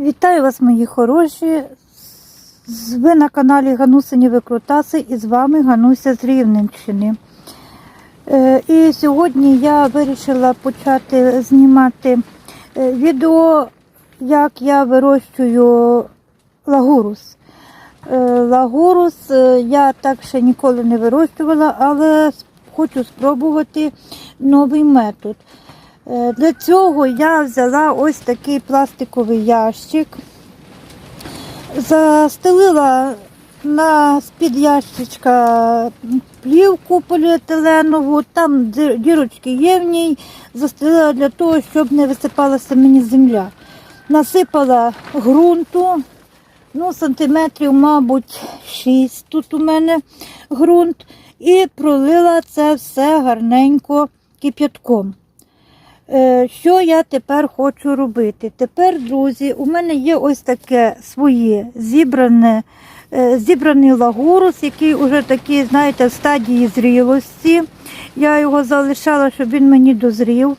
Вітаю вас, мої хороші. Ви на каналі Ганусині Викрутаси і з вами Гануся з Рівненщини. Е, І сьогодні я вирішила почати знімати е, відео, як я вирощую лагурус. Е, Лагурус я так ще ніколи не вирощувала, але хочу спробувати новий метод. Е, Для цього я взяла ось такий пластиковий ящик, застелила на з-під ящичка плівку поліетиленову, там дірочки є в ній, застелила для того, щоб не висипалася мені земля. Насипала ґрунту, ну, сантиметрів, мабуть, 6 тут у мене ґрунт, і пролила це все гарненько кип'ятком. Е, Що я тепер хочу робити? Тепер, друзі, у мене є ось таке своє зібране, е, зібраний лагурус, який вже такий, знаєте, в стадії зрілості. Я його залишала, щоб він мені дозрів.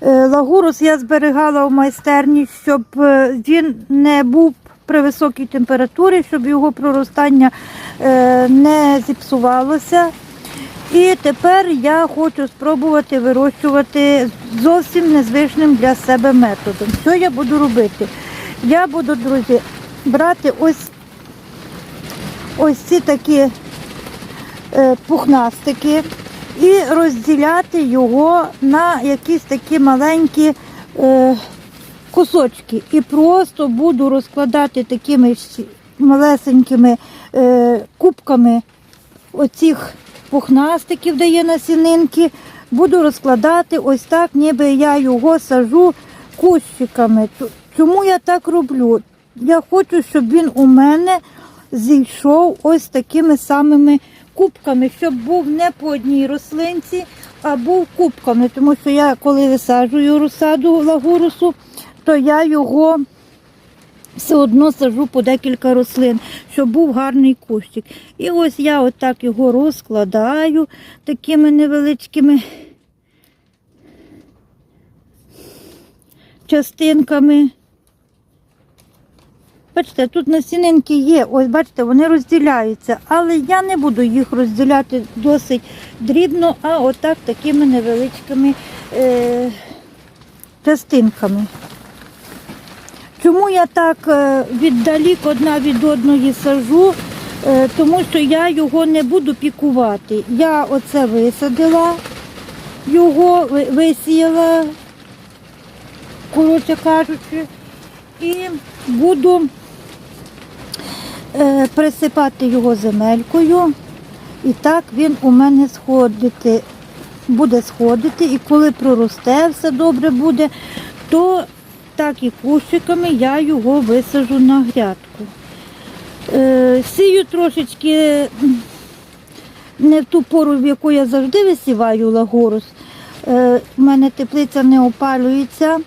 Е, Лагурус я зберігала в майстерні, щоб він не був при високій температурі, щоб його проростання не зіпсувалося. І тепер я хочу спробувати вирощувати зовсім незвичним для себе методом. Що я буду робити? Я буду, друзі, брати ось, ось ці такі е, пухнастики і розділяти його на якісь такі маленькі е, кусочки. І просто буду розкладати такими малесенькими е, кубками оцих пухнастиків дає насінинки, буду розкладати ось так, ніби я його сажу кущиками. Чому я так роблю? Я хочу, щоб він у мене зійшов ось такими самими кубками, щоб був не по одній рослинці, а був кубками. Тому що я, коли висаджую розсаду лагурусу, то я його все одно сажу по декілька рослин, щоб був гарний кущик. І ось я отак його розкладаю такими невеличкими частинками. Бачите, тут насінинки є, ось бачите, вони розділяються, але я не буду їх розділяти досить дрібно, а отак такими невеличкими е, частинками. Чому я так е, віддалік одна від одної сажу? Е, Тому що я його не буду пікувати. Я оце висадила, його висіяла, коротше кажучи, і буду е, присипати його земелькою. І так він у мене сходити, буде сходити. І коли проросте, все добре буде, то так і кущиками я його висажу на грядку. Е, сію трошечки не в ту пору, в яку я завжди висіваю лагорус. Е, у мене теплиця не опалюється,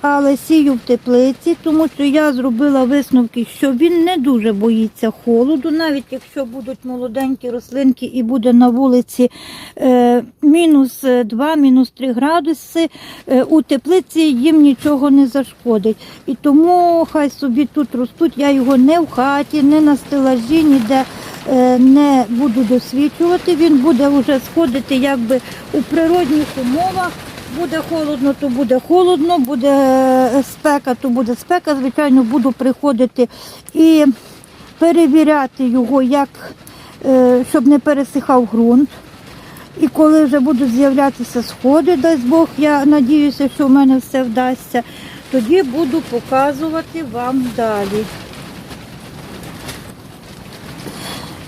але сію в теплиці, тому що я зробила висновки, що він не дуже боїться холоду, навіть якщо будуть молоденькі рослинки і буде на вулиці е, мінус 2, мінус 3 градуси, е, у теплиці їм нічого не зашкодить. І тому хай собі тут ростуть, я його не в хаті, не на стелажі, ніде е, не буду досвідчувати. Він буде вже сходити якби у природних умовах. Буде холодно, то буде холодно, буде е, спека, то буде спека. Звичайно, буду приходити і перевіряти його, як, е, щоб не пересихав ґрунт. І коли вже будуть з'являтися сходи, дасть Бог, я надіюся, що в мене все вдасться, тоді буду показувати вам далі.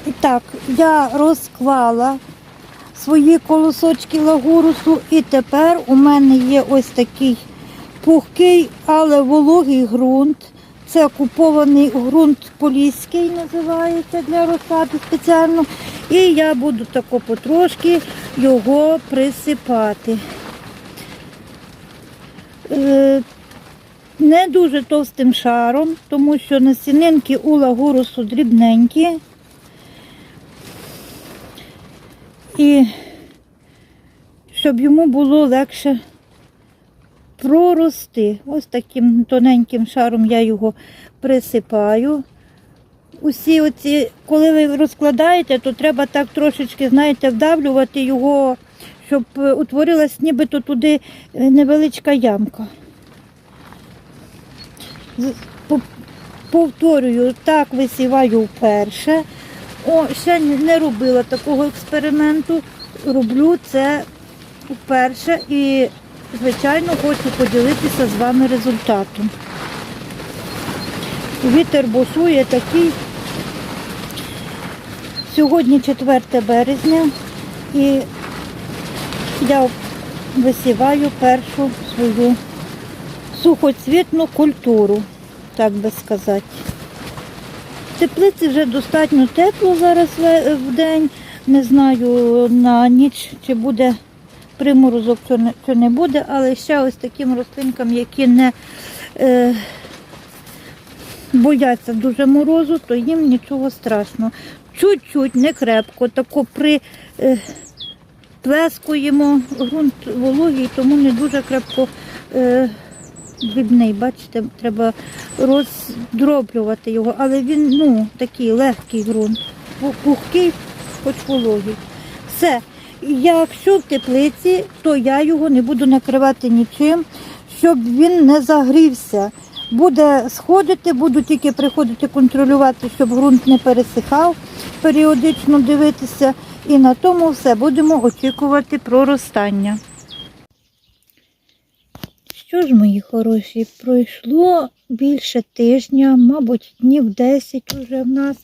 І так, я розклала свої колосочки лагурусу, і тепер у мене є ось такий пухкий, але вологий ґрунт. Це купований ґрунт поліський, називається для розсади спеціально. І я буду тако потрошки його присипати. Е, Не дуже товстим шаром, тому що насінинки у лагурусу дрібненькі. І щоб йому було легше прорости. Ось таким тоненьким шаром я його присипаю. Усі оці, коли ви розкладаєте, то треба так трошечки, знаєте, вдавлювати його, щоб е, утворилась нібито туди е, невеличка ямка. Повторюю, так висіваю вперше. О, ще не робила такого експерименту. Роблю це вперше і, звичайно, хочу поділитися з вами результатом. Вітер бушує такий. Сьогодні 4 березня і я висіваю першу свою сухоцвітну культуру, так би сказати. Теплиці вже достатньо тепло зараз в день. Не знаю на ніч, чи буде приморозок, чи не, буде, але ще ось таким рослинкам, які не е, бояться дуже морозу, то їм нічого страшного. Чуть-чуть, не крепко, тако при е, плескуємо, ґрунт вологий, тому не дуже крепко е, дрібний. Бачите, треба роздроблювати його, але він ну, такий легкий ґрунт, пу- пухкий, хоч вологий. Все. Якщо в теплиці, то я його не буду накривати нічим, щоб він не загрівся. Буде сходити, буду тільки приходити контролювати, щоб ґрунт не пересихав, періодично дивитися. І на тому все будемо очікувати проростання. Що ж, мої хороші, пройшло більше тижня, мабуть, днів 10 уже в нас.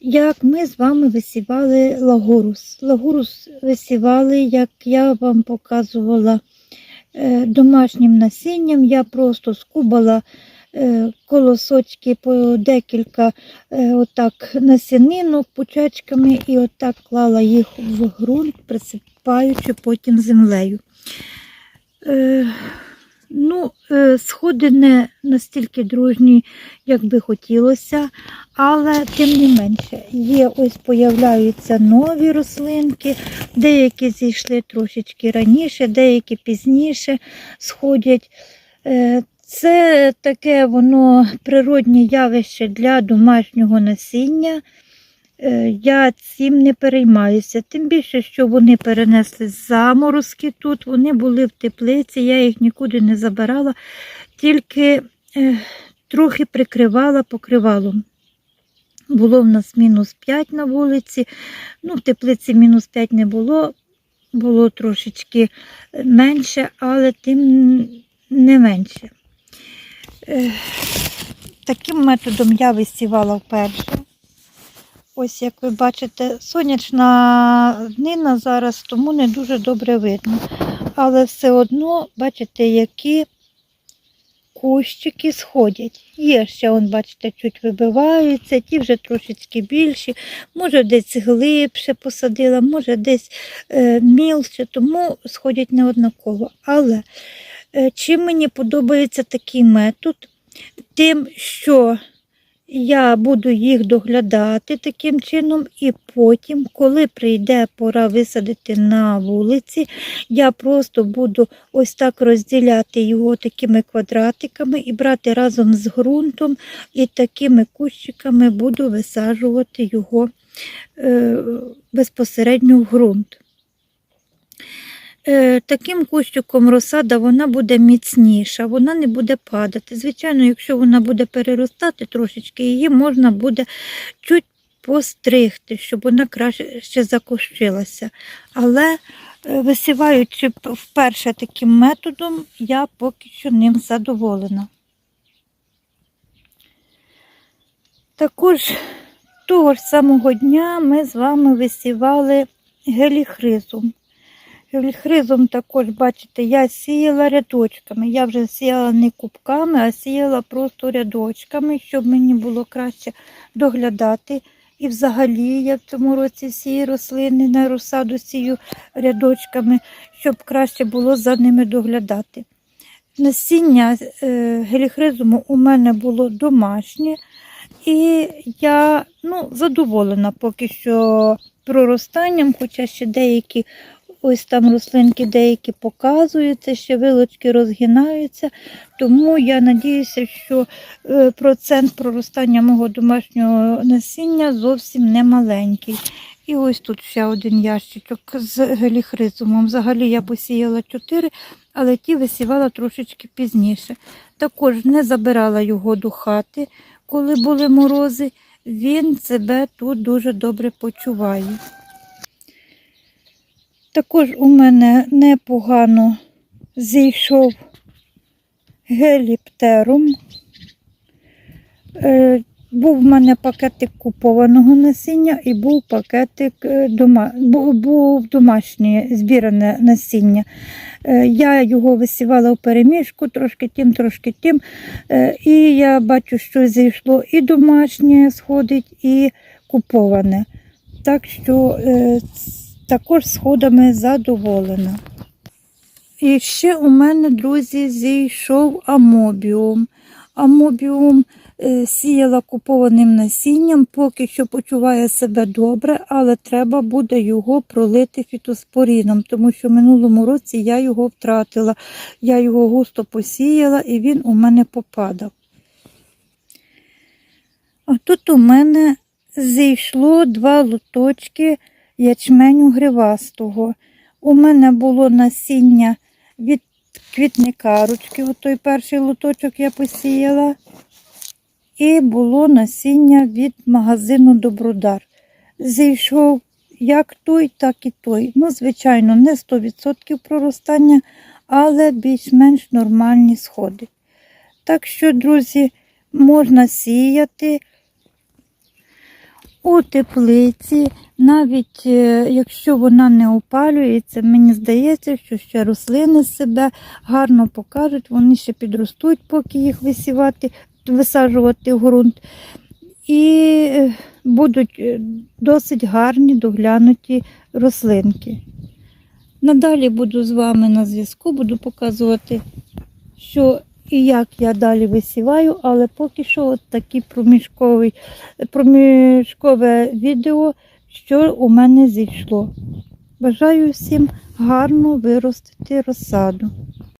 Як ми з вами висівали лагурус. Лагурус висівали, як я вам показувала е, домашнім насінням. Я просто скубала е, колосочки по декілька е, отак насінинок пучечками і отак клала їх в ґрунт, присипаючи потім землею. Е, ну, е, сходи не настільки дружні, як би хотілося, але тим не менше, є ось появляються нові рослинки, деякі зійшли трошечки раніше, деякі пізніше сходять. Е, Це таке воно природнє явище для домашнього насіння. Е, Я цим не переймаюся. Тим більше, що вони перенесли заморозки тут, вони були в теплиці, я їх нікуди не забирала, тільки е, трохи прикривала покривалом. Було в нас мінус 5 на вулиці, ну, в теплиці мінус 5 не було, було трошечки менше, але тим не менше. Е, Таким методом я висівала вперше. Ось, як ви бачите, сонячна днина зараз, тому не дуже добре видно. Але все одно, бачите, які кущики сходять. Є ще, он, бачите, чуть вибиваються, ті вже трошечки більші, може десь глибше посадила, може десь е, мілше, тому сходять неоднаково. Але е, чим мені подобається такий метод, тим, що я буду їх доглядати таким чином, і потім, коли прийде пора висадити на вулиці, я просто буду ось так розділяти його такими квадратиками і брати разом з ґрунтом, і такими кущиками буду висаджувати його е, безпосередньо в ґрунт. Е, Таким кущиком розсада вона буде міцніша, вона не буде падати. Звичайно, якщо вона буде переростати трошечки, її можна буде чуть постригти, щоб вона краще ще закощилася. Але е, висіваючи вперше таким методом, я поки що ним задоволена. Також того ж самого дня ми з вами висівали геліхризум. Геліхризом також, бачите, я сіяла рядочками. Я вже сіяла не кубками, а сіяла просто рядочками, щоб мені було краще доглядати. І взагалі я в цьому році сію рослини на розсаду сію рядочками, щоб краще було за ними доглядати. Насіння е, геліхризуму у мене було домашнє, і я ну, задоволена поки що проростанням, хоча ще деякі ось там рослинки деякі показуються, ще вилочки розгинаються. Тому я надіюся, що е, процент проростання мого домашнього насіння зовсім не маленький. І ось тут ще один ящичок з геліхризумом. Взагалі я посіяла 4, але ті висівала трошечки пізніше. Також не забирала його до хати, коли були морози. Він себе тут дуже добре почуває. Також у мене непогано зійшов геліптерум. Е, був в мене пакетик купованого насіння і був пакетик е, дома, бу- був домашнє збіране насіння. Е, Я його висівала в переміжку, трошки тим, трошки тим. І я бачу, що зійшло і домашнє сходить, і куповане. Так що також сходами задоволена. І ще у мене, друзі, зійшов амобіум. Амобіум е, сіяла купованим насінням, поки що почуває себе добре, але треба буде його пролити фітоспоріном, тому що в минулому році я його втратила. Я його густо посіяла і він у мене попадав. А тут у мене зійшло два лоточки ячменю гривастого. У мене було насіння від квітника ручки, отой перший лоточок я посіяла. І було насіння від магазину Добродар. Зійшов як той, так і той. Ну, звичайно, не 100% проростання, але більш-менш нормальні сходи. Так що, друзі, можна сіяти у теплиці, навіть е, якщо вона не опалюється, мені здається, що ще рослини себе гарно покажуть, вони ще підростуть, поки їх висівати, висаджувати в ґрунт. І е, будуть е, досить гарні доглянуті рослинки. Надалі буду з вами на зв'язку, буду показувати, що і як я далі висіваю, але поки що от такі проміжкове відео, що у мене зійшло. Бажаю всім гарно виростити розсаду.